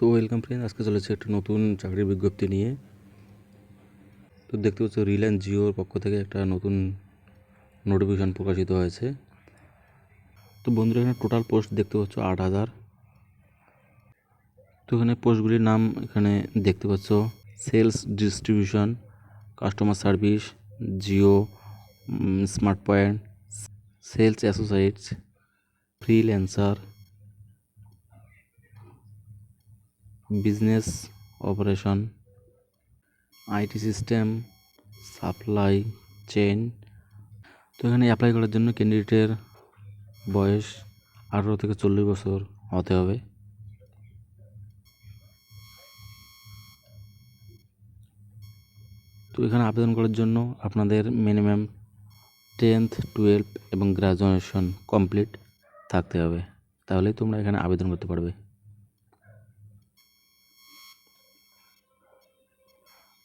তো welcome friend আজকে চলেছে একটা নতুন চাকরির বিজ্ঞপ্তি নিয়ে। তো দেখতে পাচ্ছ রিলায়েন্স জিওর পক্ষ থেকে একটা নতুন নোটিফিকেশন প্রকাশিত হয়েছে। তো বন্ধুরা, এখানে টোটাল পোস্ট দেখতে পাচ্ছ আট হাজার। তো এখানে পোস্টগুলির নাম এখানে দেখতে পাচ্ছ। Sales distribution customer service Jio smart point sales associates freelancer business, operation, IT system, supply, chain. তো এখানে অ্যাপ্লাই করার জন্য ক্যান্ডিডেটের বয়স আঠারো থেকে চল্লিশ বছর হতে হবে। তো এখানে আবেদন করার জন্য আপনাদের মিনিমাম টেন্থ, টুয়েলভ এবং গ্রাজুয়েশন কমপ্লিট থাকতে হবে। তাহলেই তোমরা এখানে আবেদন করতে পারবে।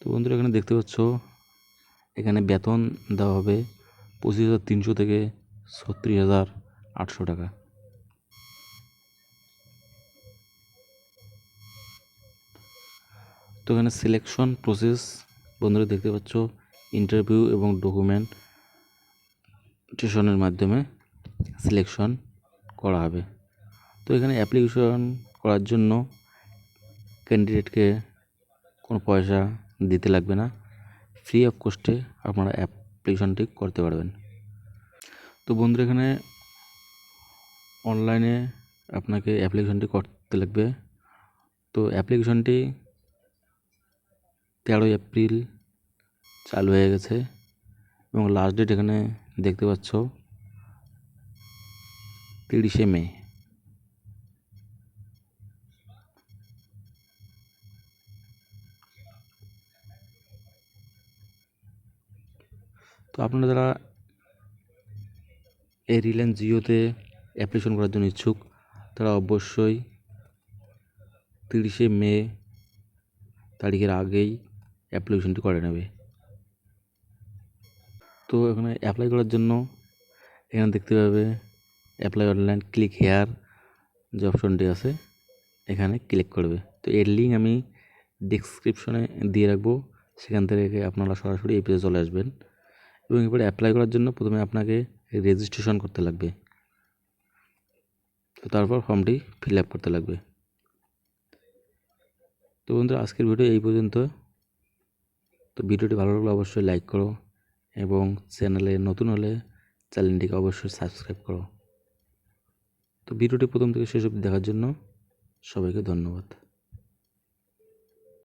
তো বন্ধুরা, এখানে দেখতে পাচ্ছ, এখানে বেতন দেওয়া হবে পঁচিশ হাজার তিনশো থেকে ছত্রিশ হাজার আটশো টাকা। তো এখানে সিলেকশন প্রসেস বন্ধুরা দেখতে পাচ্ছ ইন্টারভিউ এবং ডকুমেন্ট টেশনের মাধ্যমে সিলেকশন করা হবে। তো এখানে অ্যাপ্লিকেশন করার জন্য ক্যান্ডিডেটকে কোনো পয়সা দিতে লাগবে না। ফ্রি অফ কস্টে আপনারা অ্যাপ্লিকেশনটি করতে পারবেন। তো বন্ধুরা, এখানে অনলাইনে আপনাকে অ্যাপ্লিকেশনটি করতে লাগবে। তো অ্যাপ্লিকেশনটি তেরোই এপ্রিল চালু হয়ে গেছে এবং লাস্ট ডেট এখানে দেখতে পাচ্ছ, তিরিশে মে। তো আপনারা যারা এই রিলায়েন্স জিওতে অ্যাপ্লিকেশন করার জন্য ইচ্ছুক, তারা অবশ্যই তিরিশে মে তারিখের আগেই অ্যাপ্লিকেশনটি করে নেবে। তো এখানে অ্যাপ্লাই করার জন্য এখানে দেখতে পাবে অ্যাপ্লাই অনলাইন ক্লিক হেয়ার যে অপশনটি আছে, এখানে ক্লিক করবে। তো এর লিঙ্ক আমি ডিসক্রিপশনে দিয়ে রাখব, সেখান থেকে আপনারা সরাসরি এই পেজে চলে আসবেন। এবং এবারে অ্যাপ্লাই করার জন্য প্রথমে আপনাকে রেজিস্ট্রেশন করতে লাগবে। তো তারপর ফর্মটি ফিল আপ করতে লাগবে। তো বন্ধুরা, আজকের ভিডিও এই পর্যন্ত। তো ভিডিওটি ভালো লাগলে অবশ্যই লাইক করো এবং চ্যানেলে নতুন হলে চ্যানেলটিকে অবশ্যই সাবস্ক্রাইব করো। তো ভিডিওটি প্রথম থেকে শেষ অবধি দেখার জন্য সবাইকে ধন্যবাদ।